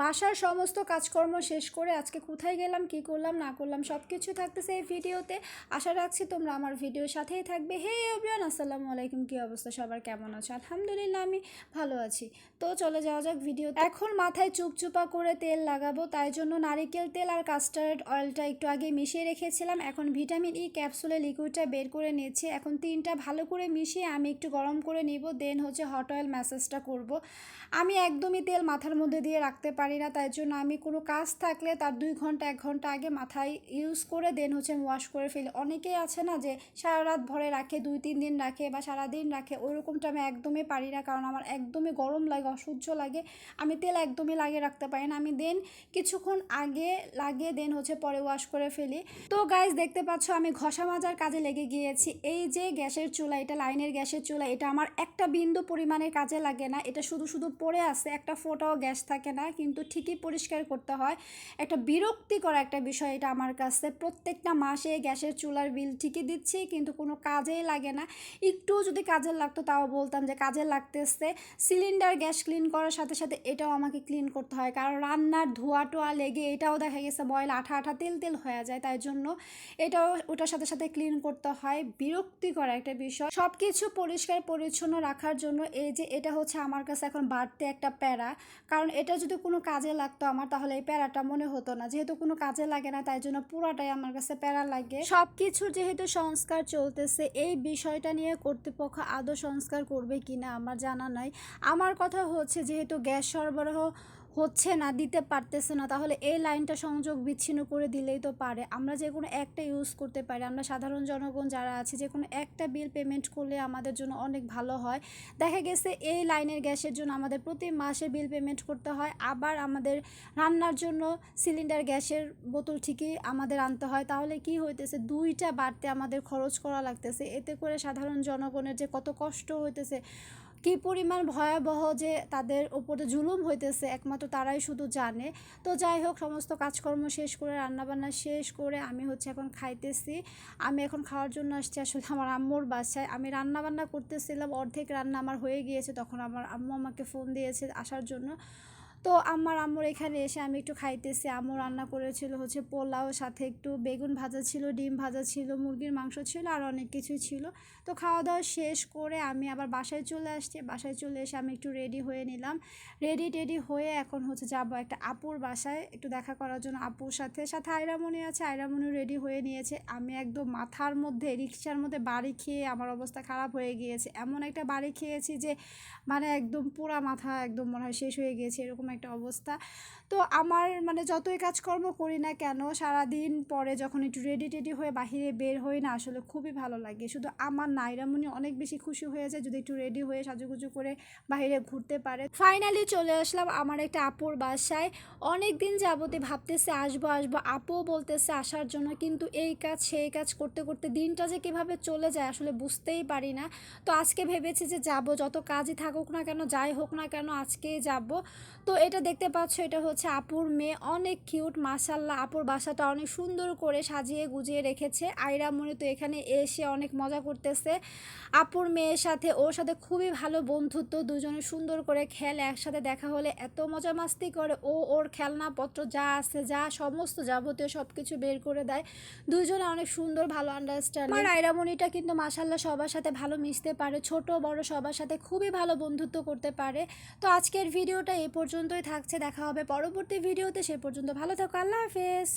বাসার সমস্ত কাজকর্ম শেষ করে আজকে কোথায় গেলাম, কি করলাম, না করলাম সব কিছু থাকতেছে এই ভিডিওতে। আশা রাখছি তোমরা আমার ভিডিওর সাথেই থাকবে। হে এভরিওয়ান, আসসালামু আলাইকুম, কী অবস্থা? সবার কেমন আছো? আলহামদুলিল্লাহ, আমি ভালো আছি। তো চলে যাওয়া যাক ভিডিও এখন মাথায় চুপচুপা করে তেল লাগাবো, তাই জন্য নারিকেল তেল আর কাস্টার্ড অয়েলটা একটু আগে মিশিয়ে রেখেছিলাম। এখন ভিটামিন ই ক্যাপসুলে লিকুইডটা বের করে নিয়েছি। এখন তিনটা ভালো করে মিশিয়ে আমি একটু গরম করে নিব, দেন হচ্ছে হট অয়েল ম্যাসেজটা করব। আমি একদমই তেল মাথার মধ্যে দিয়ে রাখতে পারি না, তাই জন্য আমি কোনো কাজ থাকলে তার দুই ঘণ্টা, এক ঘণ্টা আগে মাথায় ইউজ করে দেন হচ্ছে আমি ওয়াশ করে ফেলি। অনেকেই আছে না যে সারা রাত ভরে রাখে, দুই, তিন দিন রাখে বা সারা দিন রাখে ওরকমটা আমি একদমই পারি না, কারণ আমার একদমই গরম লাগে, অসহ্য লাগে। আমি তেল একদমই লাগিয়ে রাখতে পারি না, আমি দেন কিছুক্ষণ আগে লাগিয়ে দেন হচ্ছে পরে ওয়াশ করে ফেলি। তো গাইজ দেখতে পাচ্ছ আমি ঘষা মাজার কাজে লেগে গিয়েছি। এই যে গ্যাসের চুলা, এটা লাইনের গ্যাসের চুলা, এটা আমার একটা বিন্দু পরিমাণের কাজে লাগে না, এটা শুধু শুধু পড়ে আছে, একটা ফোটাও গ্যাস থাকে না, কিন্তু ঠিকই পরিষ্কার করতে হয়। একটা বিরক্তিকর একটা বিষয় এটা আমার কাছে। প্রত্যেকটা মাসে গ্যাসের চুলার বিল ঠিকই দিচ্ছি কিন্তু কোনো কাজেই লাগে না। একটু যদি কাজের লাগতো তাও বলতাম যে কাজে লাগতেছে। সিলিন্ডার গ্যাস ক্লিন করার সাথে সাথে এটাও আমাকে ক্লিন করতে হয়। কারণ রান্নার ধোয়া টোয়া লেগে এটাও দেখা গেছে বয়ল আঠা আঠা তেল তেল হয়ে যায় তাই জন্য এটাও ওটার সাথে সাথে ক্লিন করতে হয়। বিরক্তিকর একটা বিষয়। সব কিছু পরিষ্কার পরিচ্ছন্ন রাখার জন্য এই যে এটা হচ্ছে আমার কাছে এখন বাড়তে একটা প্যারা। কারণ এটা যদি কোনো কাজে লাগতো আমার, তাহলে এই প্যারাটা মনে হতো না। যেহেতু কোনো কাজে লাগে না, তাই জন্য পুরাটাই আমার কাছে প্যারা লাগে। সব কিছুর যেহেতু সংস্কার চলতেছে, এই বিষয়টা নিয়ে কর্তৃপক্ষ আদৌ সংস্কার করবে কিনা আমার জানা নাই। আমার কথা হচ্ছে, যেহেতু গ্যাস সরবরাহ হচ্ছে না, দিতে পারতেছে না, তাহলে এই লাইনটা সংযোগ বিচ্ছিন্ন করে দিলেই তো পারে। আমরা যে কোনো একটা ইউজ করতে পারি। আমরা সাধারণ জনগণ যারা আছে, যে কোনো একটা বিল পেমেন্ট করলে আমাদের জন্য অনেক ভালো হয়। দেখা গেছে এই লাইনের গ্যাসের জন্য আমাদের প্রতি মাসে বিল পেমেন্ট করতে হয়। আবার আমাদের রান্নার জন্য সিলিন্ডার গ্যাসের বোতল ঠিকই আমাদের আনতে হয়। তাহলে কি হইতেছে? দুইটা বাড়তে আমাদের খরচ করা লাগতেছে। এতে করে সাধারণ জনগণের যে কত কষ্ট হইতেছে কি পরিমাণ ভয়াবহ যে তাদের উপরে জুলুম হইতেছে, একমাত্র তারাই শুধু জানে। তো যাই হোক, সমস্ত কাজকর্ম শেষ করে, রান্নাবান্না শেষ করে আমি হচ্ছে এখন খাইতেছি। আমি এখন খাওয়ার জন্য আসছি আসলে আমার আম্মুর বাসায়। আমি রান্নাবান্না করতেছিলাম, অর্ধেক রান্না আমার হয়ে গিয়েছে, তখন আমার আম্মু আমাকে ফোন দিয়েছে আসার জন্য। তো আমার আম্মুর এখানে এসে আমি একটু খাইতেছি। আম্মু রান্না করেছিল হচ্ছে পোলাও, সাথে একটু বেগুন ভাজা ছিল, ডিম ভাজা ছিল, মুরগির মাংস ছিল, আর অনেক কিছু ছিল। তো খাওয়া দাওয়া শেষ করে আমি আবার বাসায় চলে আসছি। বাসায় চলে এসে আমি একটু রেডি হয়ে নিলাম। রেডি টেডি হয়ে এখন হচ্ছে যাব একটা আপুর বাসায় একটু দেখা করার জন্য আপুর সাথে। সাথে আয়রামণি আছে আয়রামণিও রেডি হয়ে নিয়েছে। আমি একদম মাথার মধ্যে, রিক্সার মধ্যে বাড়ি খেয়ে আমার অবস্থা খারাপ হয়ে গিয়েছে। এমন একটা বাড়ি খেয়েছি যে মানে একদম পুরা মাথা একদম মনে হয় শেষ হয়ে গিয়েছে, এরকম একটা অবস্থা। তো আমার মানে যতই কাজকর্ম করি না কেন, সারাদিন পরে যখন একটু রেডি টেডি হয়ে বাহিরে বের হই না, আসলে খুবই ভালো লাগে। শুধু আমার নাইরামুনি অনেক বেশি খুশি হয়ে যায় যদি একটু রেডি হয়ে সাজুগুজু করে বাইরে ঘুরতে পারে। ফাইনালি চলে আসলাম আমার একটা আপুর বাসায়। অনেক দিন যাবতে ভাবতেছে আসব আসব। আপুও বলতেছে আসার জন্য, কিন্তু এই কাজ, সেই কাজ করতে করতে দিনটা যে কীভাবে চলে যায় আসলে বুঝতেই পারি না। তো আজকে ভেবেছি যে যাব, যত কাজই থাকুক না কেন, যাই হোক না কেন, আজকেই যাব। তো এটা দেখতে পাচ্ছ, এটা হচ্ছে আপুর মেয়ে। অনেক কিউট মাসাল্লাহ আপুর বাসাটা অনেক সুন্দর করে সাজিয়ে গুজিয়ে রেখেছে। আইরা মনে তো এখানে এসে অনেক মজা করতেছে। আপুর মেয়ের সাথে, ওর সাথে খুবই ভালো বন্ধুত্ব। দুজনে সুন্দর করে খেলে, একসাথে দেখা হলে এত মজা মাস্তি করে। ও ওর খেলনাপত্র যা আছে, যা সমস্ত যাবতীয় সব কিছু বের করে দেয়। দুজনে অনেক সুন্দর, ভালো আন্ডারস্ট্যান্ড আমার আইরামণিটা কিন্তু মাসাল্লাহ সবার সাথে ভালো মিশতে পারে। ছোট, বড় সবার সাথে খুবই ভালো বন্ধুত্ব করতে পারে। তো আজকের ভিডিওটা এ পর্যন্তই থাকছে দেখা হবে পরবর্তী ভিডিওতে সে পর্যন্ত ভালো থাকো আল্লাহ হাফেজ।